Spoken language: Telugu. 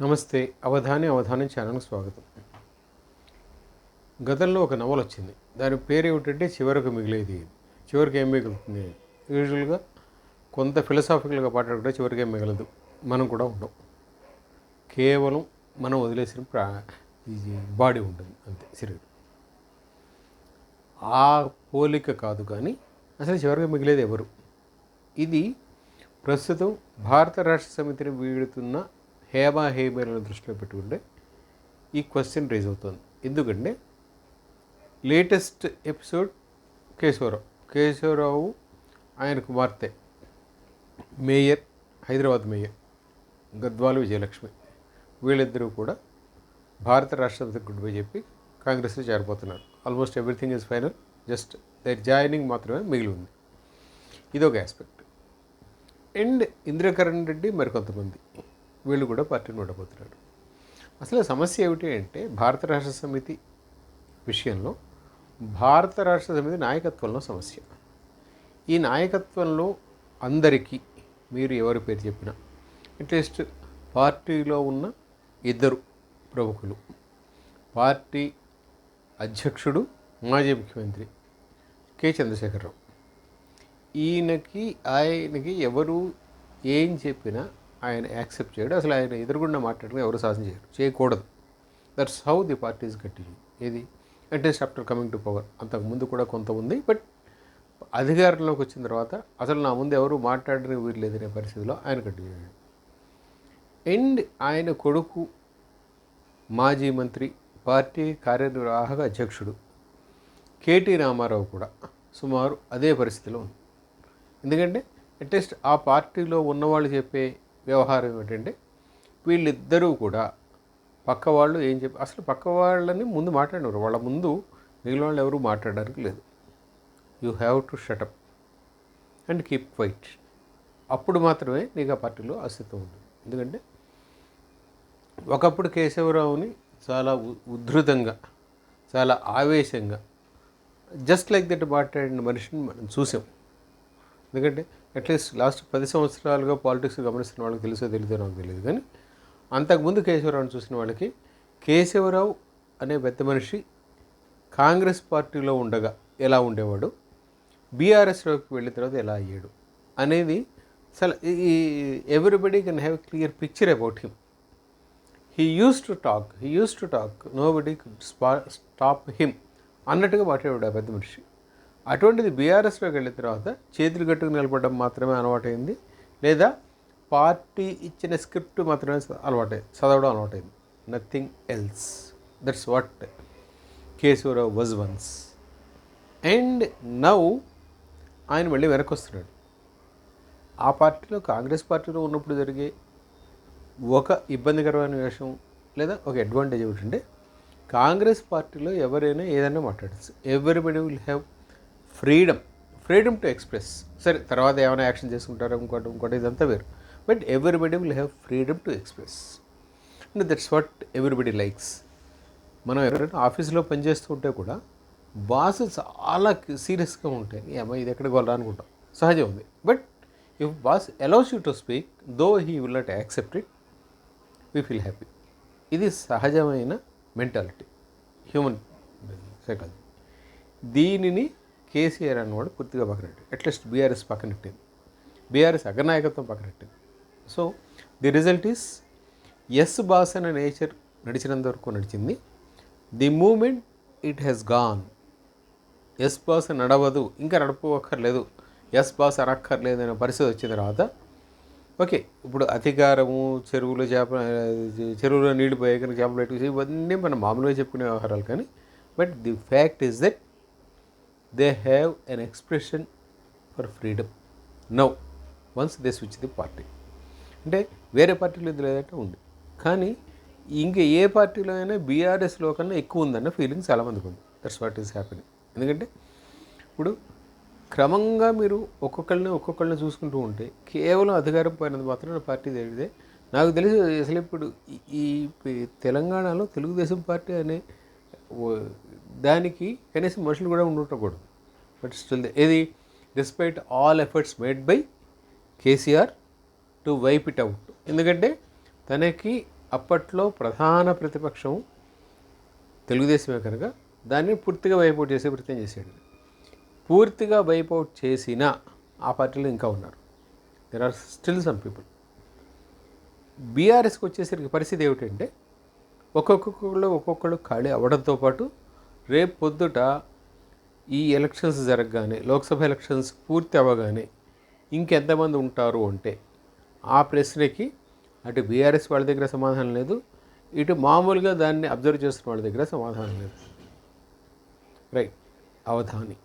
నమస్తే అవధాని అవధానం ఛానల్కి స్వాగతం. గతంలో ఒక నవల వచ్చింది. దాని పేరు ఏమిటంటే చివరకు మిగిలేది. చివరికి ఏం మిగులుతుంది? యూజువల్గా కొంత ఫిలసాఫికల్గా కూడా చివరికి ఏం మిగలదు. మనం కూడా ఉండం. కేవలం మనం వదిలేసిన ప్రా ఇది బాడీ ఉంటుంది. అంతే శరీరం ఆ పోలిక కాదు కానీ అసలు చివరికి మిగిలేది ఎవరు? ఇది ప్రస్తుతం భారత రాష్ట్ర సమితిని వీడుతున్న హేమ హేమేలను దృష్టిలో పెట్టుకుంటే ఈ క్వశ్చన్ రేజ్ అవుతుంది. ఎందుకంటే లేటెస్ట్ ఎపిసోడ్ కేశవరావు. కేశవరావు ఆయన కుమార్తె మేయర్ హైదరాబాద్ మేయర్ గద్వాల విజయలక్ష్మి. వీళ్ళిద్దరూ కూడా భారత రాష్ట్రపతి గుడ్ బై చెప్పి కాంగ్రెస్లో చేరిపోతున్నారు almost everything is final just their joining మాత్రమే మిగిలి ఉంది ఇదొక ఆస్పెక్ట్ అండ్ ఇంద్రకరణ్ రెడ్డి మరికొంతమంది వీళ్ళు కూడా పార్టీని ఉండబోతున్నారు అసలు సమస్య ఏమిటి అంటే భారత రాష్ట్ర సమితి విషయంలో భారత రాష్ట్ర సమితి నాయకత్వంలో సమస్య. ఈ నాయకత్వంలో అందరికీ మీరు ఎవరి పేరు చెప్పినా అట్లీస్ట్ పార్టీలో ఉన్న ఇద్దరు ప్రముఖులు పార్టీ అధ్యక్షుడు మాజీ ముఖ్యమంత్రి కె. చంద్రశేఖరరావు. ఈయనకి ఆయనకి ఎవరు ఏం చెప్పినా ఆయన యాక్సెప్ట్ చేయడు. అసలు ఆయన ఎదురుగుండా మాట్లాడడం ఎవరు సాధన చేయరు. చేయకూడదు. That's how the parties continue ఏది? అంటే ఆఫ్టర్ కమింగ్ టు పవర్ అంతకుముందు కూడా కొంత ఉంది బట్ అధికారంలోకి వచ్చిన తర్వాత అసలు నా ముందు ఎవరు మాట్లాడని వీరు లేదనే పరిస్థితిలో ఆయన కంటిన్యూ అయ్యాడు అండ్ ఆయన కొడుకు మాజీ మంత్రి పార్టీ కార్యనిర్వాహక అధ్యక్షుడు కేటీ రామారావు కూడా సుమారు అదే పరిస్థితిలో ఉంది. ఎందుకంటే అట్లీస్ట్ ఆ పార్టీలో ఉన్నవాళ్ళు చెప్పే వ్యవహారం ఏమిటంటే వీళ్ళిద్దరూ కూడా పక్క వాళ్ళు ఏం చెప్పి అసలు పక్క వాళ్ళని ముందు మాట్లాడినారు. వాళ్ళ ముందు మిగిలిన వాళ్ళు ఎవరు మాట్లాడడానికి లేదు. You have to shut up and keep quiet. అప్పుడు మాత్రమే నీకు ఆ పార్టీలో అస్తిత్వం ఉంటుంది ఎందుకంటే ఒకప్పుడు కేశవరావుని చాలా ఉ- ఉద్ధృతంగా చాలా ఆవేశంగా జస్ట్ లైక్ దట్ మాట్లాడిన మనిషిని మనం చూసాం. ఎందుకంటే అట్లీస్ట్ లాస్ట్ పది సంవత్సరాలుగా పాలిటిక్స్ గమనిస్తున్న వాళ్ళకి తెలుసో తెలియదో నాకు తెలియదు. కానీ అంతకుముందు కేశవరావుని చూసిన వాళ్ళకి కేశవరావు అనే పెద్ద మనిషి కాంగ్రెస్ పార్టీలో ఉండగా ఎలా ఉండేవాడు? బీఆర్ఎస్లోకి వెళ్ళిన తర్వాత ఎలా అయ్యాడు? అనేది అసలు ఈ everybody can have clear picture about him he uses to talk he uses to talk nobody stop him అన్నట్టుగా మాట్లాడాడు ఆ పెద్ద మనిషి. అటువంటిది బీఆర్ఎస్లోకి వెళ్ళిన తర్వాత చేతులు కట్టుకు నిలబడడం మాత్రమే అలవాటైంది. లేదా పార్టీ ఇచ్చిన స్క్రిప్ట్ మాత్రమే అలవాటైంది చదవడం అలవాటైంది. Nothing else that's what Keshavarao was once and now ఆయన మళ్ళీ వెనక్కి వస్తున్నాడు ఆ పార్టీలో కాంగ్రెస్ పార్టీలో ఉన్నప్పుడు జరిగే ఒక ఇబ్బందికరమైన విషయం లేదా ఒక అడ్వాంటేజ్ ఏమిటంటే కాంగ్రెస్ పార్టీలో ఎవరైనా ఏదైనా మాట్లాడచ్చు. Everybody will have freedom freedom to express. సరే తర్వాత ఏమైనా యాక్షన్ చేసుకుంటారో ఇంకోటి ఇంకోటి ఇదంతా వేరు. But everybody will have freedom to express. And that's what everybody likes మనం ఎవరైనా ఆఫీస్లో పనిచేస్తూ ఉంటే కూడా బాస్ చాలా సీరియస్గా ఉంటాయి. ఏమో ఇది ఎక్కడ గోలా అనుకుంటాం. సహజం ఉంది but if boss allows you to speak though he will not accept it we feel happy ఇది సహజమైన మెంటాలిటీ. హ్యూమన్ సైకాలజీ దీనిని కేసీఆర్ అన్నవాడు పూర్తిగా పక్కనెట్టింది అట్లీస్ట్ బీఆర్ఎస్ పక్కనెట్టింది బీఆర్ఎస్ అగ్రనాయకత్వం పక్కనెట్టింది so the result is as boss అనే నేచర్ నడిచినంత వరకు నడిచింది. The moment it has gone as boss నడవదు ఇంకా నడపక్కర్లేదు ఎస్ బాస్ అనక్కర్లేదు అనే పరిస్థితి వచ్చిన తర్వాత ఓకే ఇప్పుడు అధికారము చెరువులో చేప చెరువులో నీళ్ళు పోయాక చేపలు పెట్టుకు ఇవన్నీ మనం మామూలుగా చెప్పుకునే వ్యవహారాలు కానీ but the fact is that they have an expression for freedom now once they switch the party అంటే వేరే పార్టీలో ఇది లేదంటే ఉంది. కానీ ఇంకా ఏ పార్టీలో అయినా బీఆర్ఎస్లో కన్నా ఎక్కువ ఉందన్న ఫీలింగ్ చాలామందికి ఉంది. దట్స్ వాట్ ఈస్ హ్యాపెనింగ్ ఎందుకంటే ఇప్పుడు క్రమంగా మీరు ఒక్కొక్కరిని ఒక్కొక్కరిని చూసుకుంటూ ఉంటే కేవలం అధికారం పోయినది మాత్రం పార్టీ తెలియదే. నాకు తెలిసి అసలు ఇప్పుడు ఈ- తెలంగాణలో తెలుగుదేశం పార్టీ అనే దానికి కనీసం మనుషులు కూడా ఉండకూడదు. బట్ స్టిల్ ఏది despite all efforts made by KCR to wipe it out ఎందుకంటే తనకి అప్పట్లో ప్రధాన ప్రతిపక్షం తెలుగుదేశమే కనుక దాన్ని పూర్తిగా వైపౌట్ చేసే ప్రయత్నం చేశాడు. పూర్తిగా వైపౌట్ చేసిన ఆ పార్టీలో ఇంకా ఉన్నారు. There are still some people బీఆర్ఎస్కి వచ్చేసరికి పరిస్థితి ఏమిటంటే ఒక్కొక్కళ్ళు ఒక్కొక్కళ్ళు ఖాళీ అవ్వడంతో పాటు రేపు పొద్దుట ఈ ఎలక్షన్స్ జరగగానే లోక్సభ ఎలక్షన్స్ పూర్తి అవ్వగానే ఇంకెంతమంది ఉంటారు అంటే ఆ ప్రశ్నకి అటు బీఆర్ఎస్ వాళ్ళ దగ్గర సమాధానం లేదు ఇటు మామూలుగా దాన్ని అబ్జర్వ్ చేస్తున్న వాళ్ళ దగ్గర సమాధానం లేదు. రైట్. అవధాని.